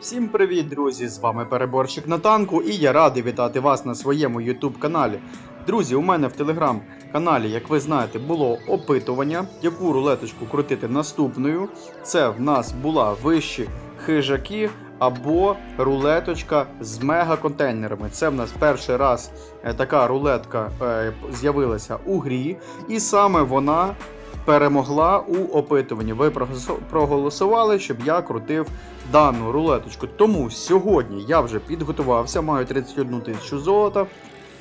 Всім привіт, друзі! З вами переборщик на танку, і я радий вітати вас на своєму YouTube каналі. Друзі, у мене в телеграм-каналі, як ви знаєте, було опитування, яку рулеточку крутити наступною. Це в нас була вищі хижаки або рулеточка з мега-контейнерами. Це в нас перший раз е, така рулетка е, з'явилася у грі, і саме вона перемогла у опитуванні. Ви проголосували, щоб я крутив дану рулеточку. Тому сьогодні я вже підготувався, маю 31 тисячу золота.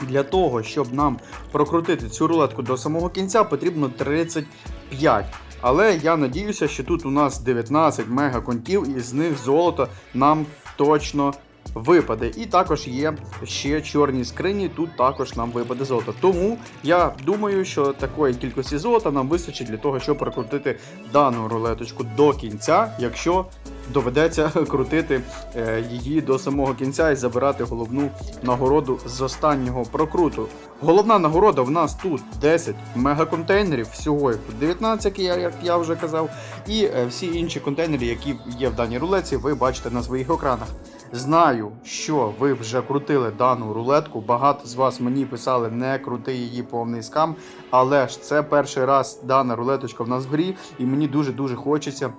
Для того, щоб нам прокрутити цю рулетку до самого кінця, потрібно 35. Але я надіюся, що тут у нас 19 мегаконтів, і з них золото нам точно випаде. І також є ще чорні скрині, тут також нам випаде золото. Тому я думаю, що такої кількості золота нам вистачить для того, щоб прокрутити дану рулеточку до кінця, якщо доведеться крутити е, її до самого кінця і забирати головну нагороду з останнього прокруту. Головна нагорода в нас тут 10 мегаконтейнерів, всього їх тут 19, як я, вже казав, і е, всі інші контейнери, які є в даній рулетці, ви бачите на своїх екранах. Знаю, що ви вже крутили дану рулетку. Багато з вас мені писали не крути її повний скам, але ж це перший раз дана рулеточка в нас в грі, і мені дуже дуже хочеться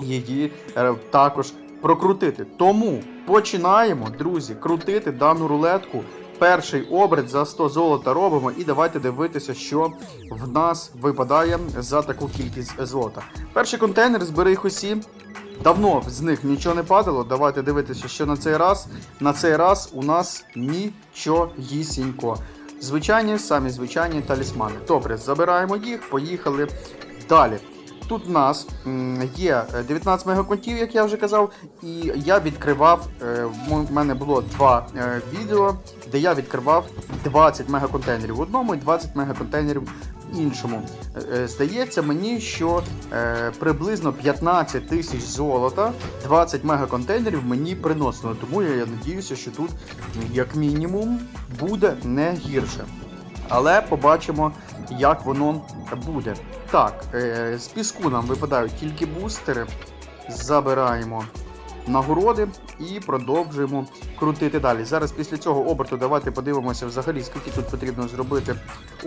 її е, також прокрутити. Тому починаємо, друзі, крутити дану рулетку. Перший оберт за 100 золота робимо, і давайте дивитися, що в нас випадає за таку кількість золота. Перший контейнер збери їх усі. Давно з них нічого не падало. Давайте дивитися, що на цей раз. На цей раз у нас нічогісінько. Звичайні, самі звичайні талісмани. Добре, забираємо їх, поїхали далі. Тут в нас є е, 19 мегаконтів, як я вже казав, і я відкривав. е, в мене було два е, відео, де я відкривав 20 мегаконтейнерів в одному і 20 мегаконтейнерів іншому. Е, е, Здається мені, що е, приблизно 15 тисяч золота, 20 мегаконтейнерів мені приносило. Тому я, надіюся, що тут, як мінімум, буде не гірше. Але побачимо, як воно буде. Так, з піску нам випадають тільки бустери. Забираємо нагороди і продовжуємо крутити далі. Зараз після цього оберту давайте подивимося взагалі, скільки тут потрібно зробити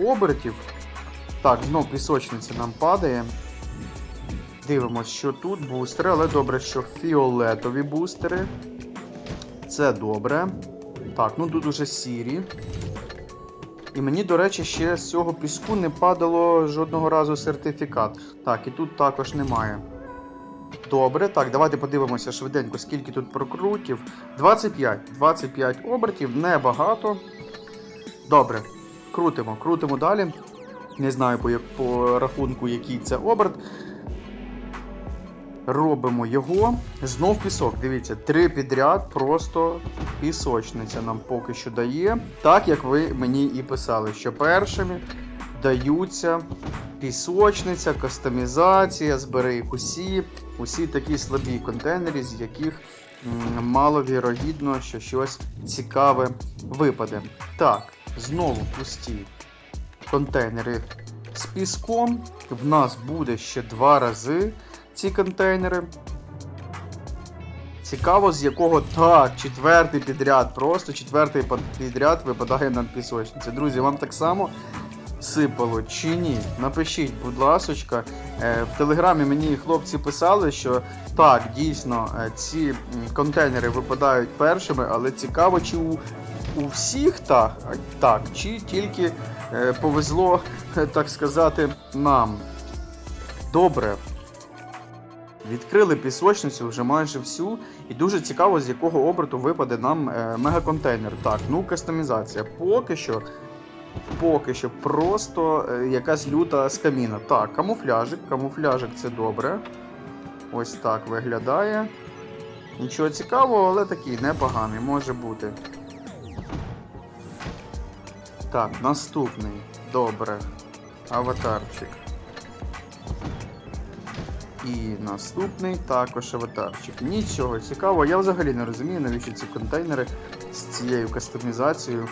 обертів. Так, знов пісочниця нам падає. Дивимось, що тут бустери, але добре, що фіолетові бустери. Це добре. Так, ну тут уже сірі. І мені, до речі, ще з цього піску не падало жодного разу сертифікат. Так, і тут також немає. Добре, так, давайте подивимося швиденько, скільки тут прокрутів. 25. 25 обертів, небагато. Добре, крутимо, крутимо далі. Не знаю по, по рахунку, який це оберт. Робимо його. Знов пісок. Дивіться, три підряд, просто пісочниця нам поки що дає. Так як ви мені і писали, що першими даються пісочниця, кастомізація, збери їх усі, усі такі слабі контейнери, з яких маловірогідно, що щось цікаве випаде. Так, знову пусті контейнери з піском. В нас буде ще два рази ці контейнери. Цікаво, з якого так, четвертий підряд, просто четвертий підряд випадає нам пісочниця. Друзі, вам так само сипало чи ні? Напишіть, будь ласочка. Е, В телеграмі мені хлопці писали, що так, дійсно, е, ці контейнери випадають першими, але цікаво, чи у, у всіх так, так, чи тільки повезло, е, так сказати, нам. Добре. Відкрили пісочницю вже майже всю, і дуже цікаво, з якого оберту випаде нам е, мегаконтейнер. Так, ну кастомізація. Поки що, поки що просто е, якась люта скаміна. Так, камуфляжик, камуфляжик це добре. Ось так виглядає. Нічого цікавого, але такий непоганий, може бути. Так, наступний. Добре. Аватарчик. І наступний також аватарчик. Нічого цікавого. Я взагалі не розумію, навіщо ці контейнери з цією кастомізацією.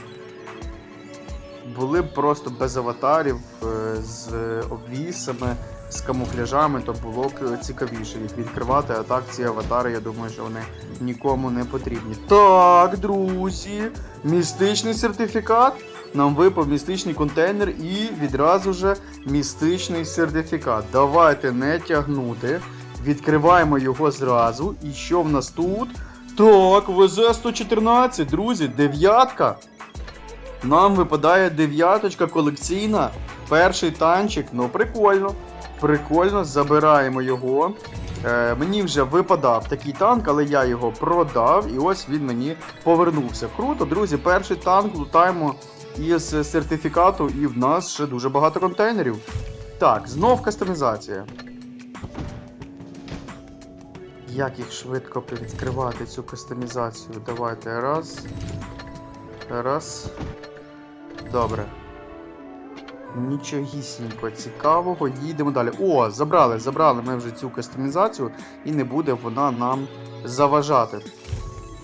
Були б просто без аватарів, е, з обвісами. з камуфляжами, то було б цікавіше їх відкривати, а так ці аватари, я думаю, що вони нікому не потрібні. Так, друзі, містичний сертифікат. Нам випав містичний контейнер і відразу же містичний сертифікат. Давайте не тягнути. Відкриваємо його зразу. І що в нас тут? Так, ВЗ-114, друзі, дев'ятка. Нам випадає дев'яточка колекційна. Перший танчик, ну прикольно. Прикольно, забираємо його. Е, мені вже випадав такий танк, але я його продав, і ось він мені повернувся. Круто, друзі, перший танк лутаємо із сертифікату, і в нас ще дуже багато контейнерів. Так, знов кастомізація. Як їх швидко відкривати цю кастомізацію? Давайте раз. Раз. Добре. Нічогісінько цікавого, їдемо далі. О, забрали, забрали ми вже цю кастомізацію, і не буде вона нам заважати.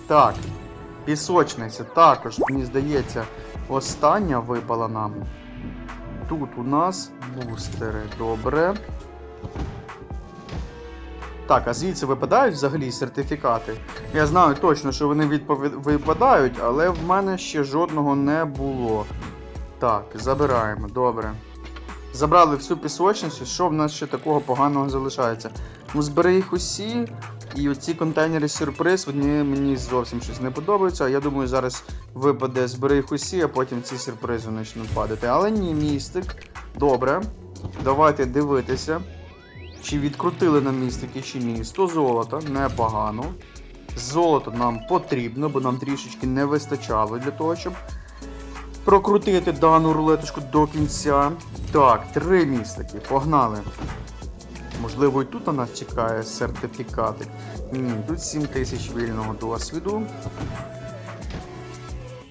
Так, пісочниця також, мені здається, остання випала нам. Тут у нас бустери, добре. Так, а звідси випадають взагалі сертифікати? Я знаю точно, що вони відпові... випадають, але в мене ще жодного не було. Так, забираємо, добре. Забрали всю пісочницю, що в нас ще такого поганого залишається? Ну, збери їх усі, і оці контейнери сюрприз, вони мені зовсім щось не подобаються. Я думаю, зараз випаде збери їх усі, а потім ці сюрпризи почнуть падати. Але ні, містик. Добре. Давайте дивитися. Чи відкрутили нам містики, чи ні. 100 золота, непогано. Золото нам потрібно, бо нам трішечки не вистачало для того, щоб прокрутити дану рулеточку до кінця. Так, три містики, погнали. Можливо, і тут на нас чекає сертифікати. Ні, тут 7 тисяч вільного досвіду.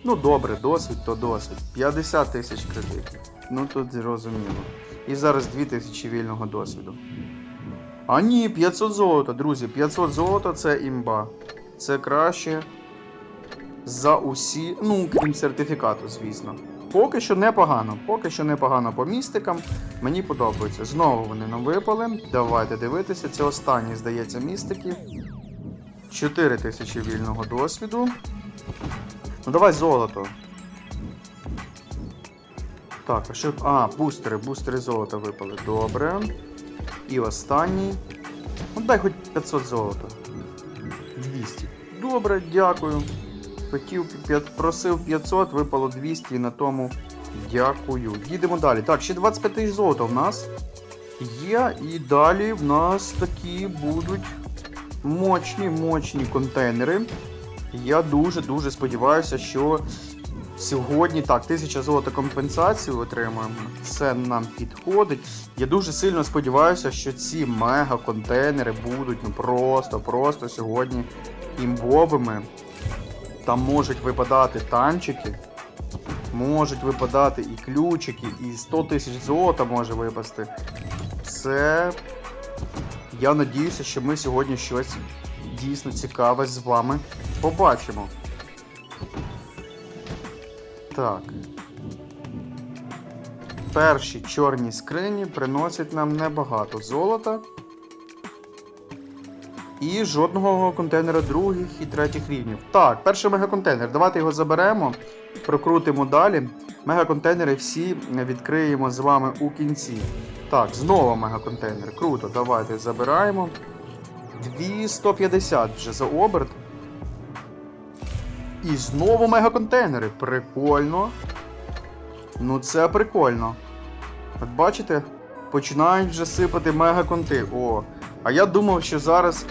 Ну добре, досвід то досвід. 50 тисяч кредитів. Ну тут зрозуміло. І зараз 2000 вільного досвіду. А ні, 500 золота, друзі. 500 золота це імба. Це краще за усі, ну, крім сертифікату, звісно. Поки що непогано. Поки що непогано по містикам. Мені подобається. Знову вони нам випали. Давайте дивитися. Це останні, здається, містики. 4 тисячі вільного досвіду. Ну давай золото. Так, а що. А, бустери, бустери золота випали. Добре. І останній. Ну дай хоч 500 золота. 200. Добре, дякую. Хотів просив 500, випало 200 і на тому дякую. Їдемо далі. Так, ще 25 тисяч золота в нас є. І далі в нас такі будуть мощні, мощні контейнери. Я дуже-дуже сподіваюся, що сьогодні так, 1000 золота компенсацію отримаємо. Це нам підходить. Я дуже сильно сподіваюся, що ці мега-контейнери будуть ну просто, просто сьогодні імбовими. Там можуть випадати танчики, можуть випадати і ключики, і 100 тисяч золота може випасти. Це. Я надіюся, що ми сьогодні щось дійсно цікаве з вами побачимо. Так. Перші чорні скрині приносять нам небагато золота. І жодного контейнера других і третіх рівнів. Так, перший мегаконтейнер. Давайте його заберемо, прокрутимо далі. Мегаконтейнери всі відкриємо з вами у кінці. Так, знову мегаконтейнер. Круто, давайте забираємо. 250 вже за оберт. І знову мегаконтейнери. Прикольно. Ну це прикольно. От бачите, починають вже сипати мегаконти. О. А я думав, що зараз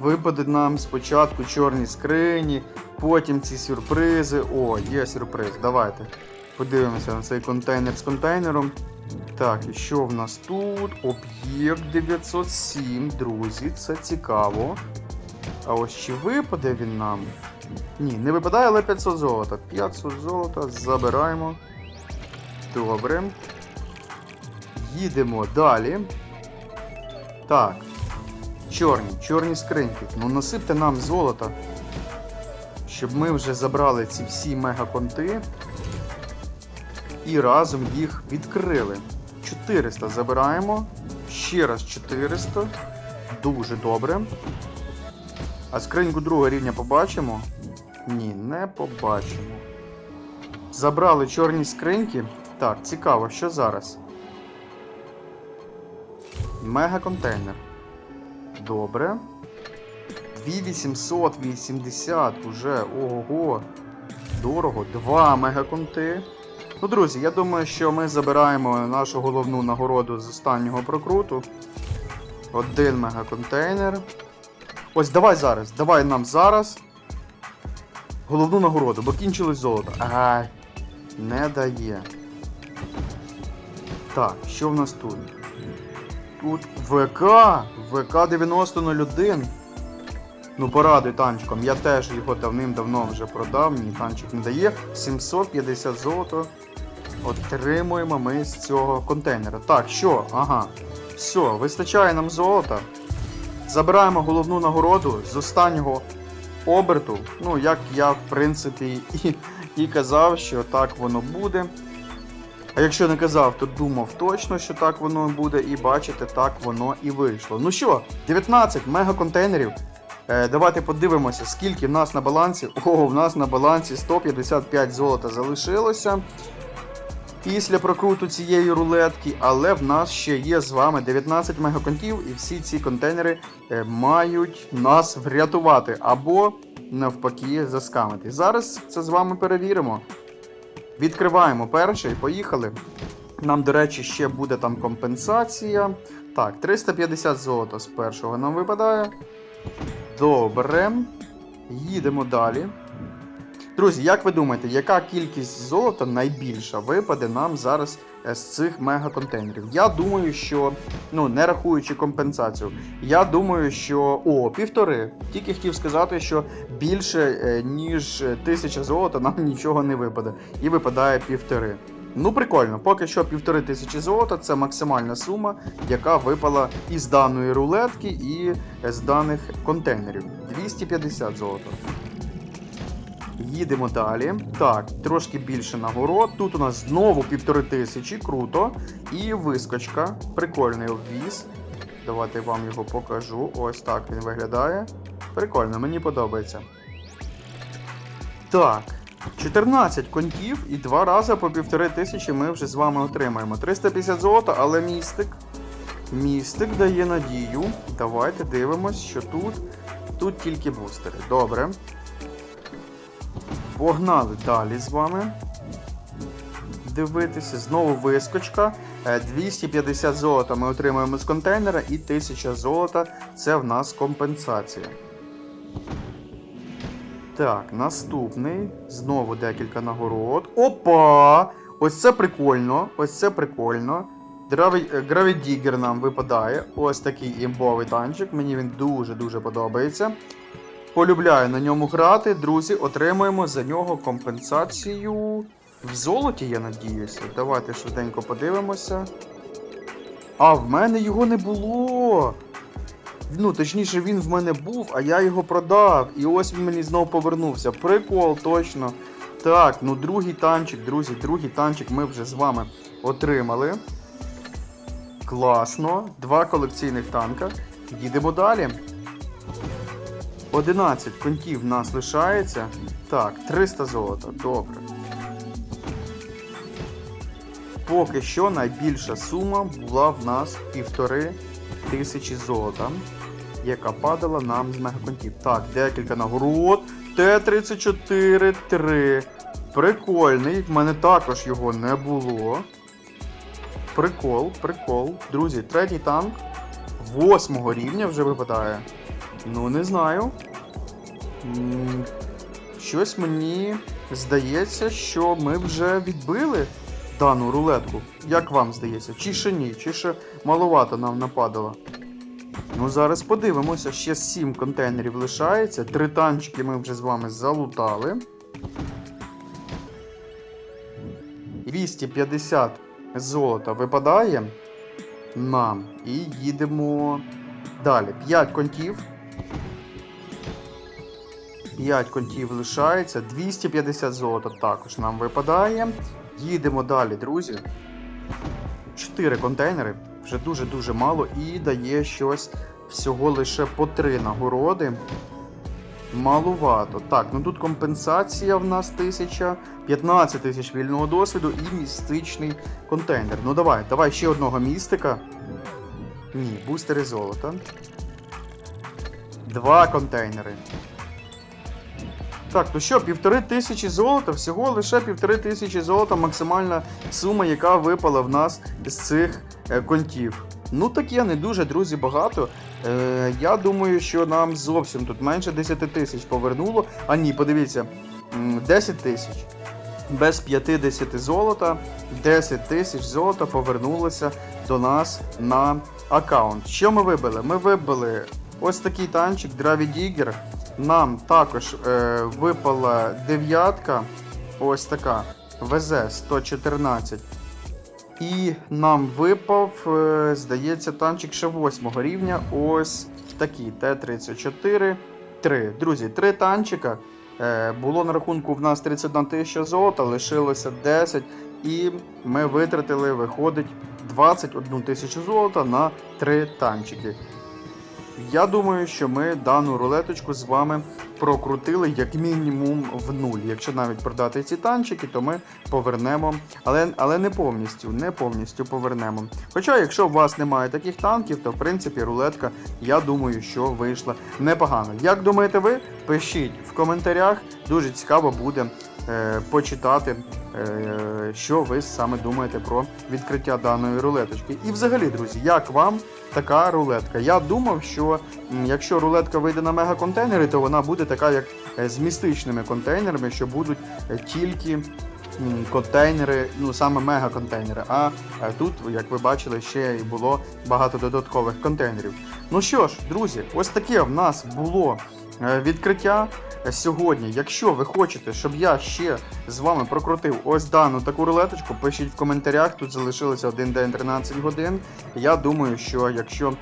випаде нам спочатку чорні скрині, потім ці сюрпризи. О, є сюрприз. Давайте. Подивимося на цей контейнер з контейнером. Так, і що в нас тут? Об'єкт 907, друзі, це цікаво. А ось чи випаде він нам? Ні, не випадає, але 500 золота. 500 золота забираємо. Добре. Їдемо далі. Так. Чорні, чорні скриньки. Ну насипте нам золота. Щоб ми вже забрали ці всі мегаконти. І разом їх відкрили. 400 забираємо. Ще раз 400. Дуже добре. А скриньку другого рівня побачимо? Ні, не побачимо. Забрали чорні скриньки. Так, цікаво, що зараз? Мега-контейнер. Добре. 2880 уже. Ого. Дорого. Два мегаконти. Ну, друзі, я думаю, що ми забираємо нашу головну нагороду з останнього прокруту. Один мегаконтейнер. Ось давай зараз. Давай нам зараз. Головну нагороду, бо кінчилось золото. Ай, не дає. Так, що в нас тут? Тут ВК! ВК 9001. Ну, порадуй танчиком. Я теж його давним-давно вже продав, мені танчик не дає. 750 золото. Отримуємо ми з цього контейнера. Так, що? Ага. Все, вистачає нам золота. Забираємо головну нагороду з останнього оберту. Ну, як я, в принципі, і, і казав, що так воно буде. А якщо не казав, то думав точно, що так воно буде, і бачите, так воно і вийшло. Ну що, 19 мегаконтейнерів. Е, давайте подивимося, скільки в нас на балансі. О, в нас на балансі 155 золота залишилося після прокруту цієї рулетки, але в нас ще є з вами 19 мегаконтів, і всі ці контейнери е, мають нас врятувати або навпаки заскамити. Зараз це з вами перевіримо. Відкриваємо перший, поїхали. Нам, до речі, ще буде там компенсація. Так, 350 золота з першого нам випадає. Добре. Їдемо далі. Друзі, як ви думаєте, яка кількість золота найбільша випаде нам зараз е, з цих мегаконтейнерів? Я думаю, що, ну, не рахуючи компенсацію, я думаю, що. О, півтори. Тільки хотів сказати, що більше, е, ніж тисяча золота нам нічого не випаде. І випадає півтори. Ну, прикольно, поки що півтори тисячі золота це максимальна сума, яка випала із даної рулетки і з даних контейнерів. 250 золота. Їдемо далі. Так, трошки більше нагород. Тут у нас знову півтори тисячі, круто. І вискочка. Прикольний обвіз. Давайте вам його покажу. Ось так він виглядає. Прикольно, мені подобається. Так. 14 контів і два рази по півтори тисячі ми вже з вами отримаємо. 350 золота, але містик. Містик дає надію. Давайте дивимось, що тут. Тут тільки бустери. Добре. Погнали далі з вами. Дивитися, знову вискочка. Е, 250 золота ми отримуємо з контейнера і 1000 золота це в нас компенсація. Так, наступний. Знову декілька нагород. Опа! Ось це прикольно. Ось це прикольно. Гравідігер нам випадає. Ось такий імбовий танчик. Мені він дуже-дуже подобається. Полюбляю на ньому грати. Друзі, отримуємо за нього компенсацію в золоті, я надіюся. Давайте швиденько подивимося. А, в мене його не було. Ну, точніше, він в мене був, а я його продав. І ось він мені знову повернувся. Прикол, точно. Так, ну другий танчик, друзі, другий танчик ми вже з вами отримали. Класно. Два колекційних танка. Їдемо далі. 11 контів в нас лишається. Так, 300 золота. Добре. Поки що найбільша сума була в нас півтори тисячі золота, яка падала нам з мегаконтів. Так, декілька нагород. Т-34 3. Прикольний. В мене також його не було. Прикол, прикол. Друзі, третій танк. Восьмого рівня вже випадає. Ну, не знаю. Щось мені здається, що ми вже відбили дану рулетку. Як вам здається? Чи ще ні? Чи ще маловато нам нападало? Ну, зараз подивимося. Ще 7 контейнерів лишається. Три танчики ми вже з вами залутали. 250 золота випадає нам. І їдемо далі. 5 контів. 5 контів лишається. 250 золота також нам випадає. Їдемо далі, друзі. 4 контейнери. вже дуже-дуже мало і дає щось всього лише по три нагороди. Малувато. Так, ну тут компенсація в нас 1000, 15 тисяч вільного досвіду і містичний контейнер. Ну давай, давай ще одного містика. Ні, бустери золота. Два контейнери. Так, ну що, півтори тисячі золота, всього лише півтори тисячі золота, максимальна сума, яка випала в нас з цих е, контів. Ну таке не дуже, друзі, багато. Е, я думаю, що нам зовсім тут менше 10 тисяч повернуло. А ні, подивіться, 10 тисяч. Без 50 золота, 10 тисяч золота повернулося до нас на аккаунт. Що ми вибили? Ми вибили ось такий танчик Digger. Нам також е, випала дев'ятка, ось така ВЗ-114. І нам випав, е, здається, танчик ще 8 рівня. Ось такий Т-34. 3. Друзі, три танчика. Е, Було на рахунку в нас 31 тисяча золота, лишилося 10. І ми витратили, виходить, 21 тисячу золота на три танчики. Я думаю, що ми дану рулеточку з вами прокрутили як мінімум в нуль. Якщо навіть продати ці танчики, то ми повернемо, але, але не повністю, не повністю повернемо. Хоча, якщо у вас немає таких танків, то в принципі рулетка, я думаю, що вийшла непогано. Як думаєте ви? Пишіть в коментарях. Дуже цікаво буде почитати, е, що ви саме думаєте про відкриття даної рулеточки. І взагалі, друзі, як вам така рулетка? Я думав, що якщо рулетка вийде на мегаконтейнери, то вона буде така, як е, з містичними контейнерами, що будуть е, тільки контейнери, ну саме мегаконтейнери. А е, тут, як ви бачили, ще й було багато додаткових контейнерів. Ну що ж, друзі, ось таке в нас було е, відкриття сьогодні. Якщо ви хочете, щоб я ще з вами прокрутив ось дану таку рулеточку, пишіть в коментарях. Тут залишилося 1 день 13 годин. Я думаю, що якщо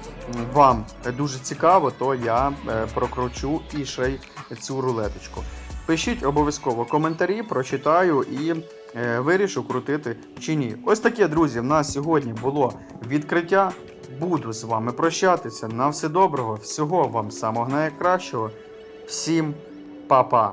вам дуже цікаво, то я е, прокручу і ще й цю рулеточку. Пишіть обов'язково коментарі, прочитаю і е, вирішу крутити чи ні. Ось таке, друзі, в нас сьогодні було відкриття. Буду з вами прощатися. На все доброго, всього вам самого найкращого. Всім па-па!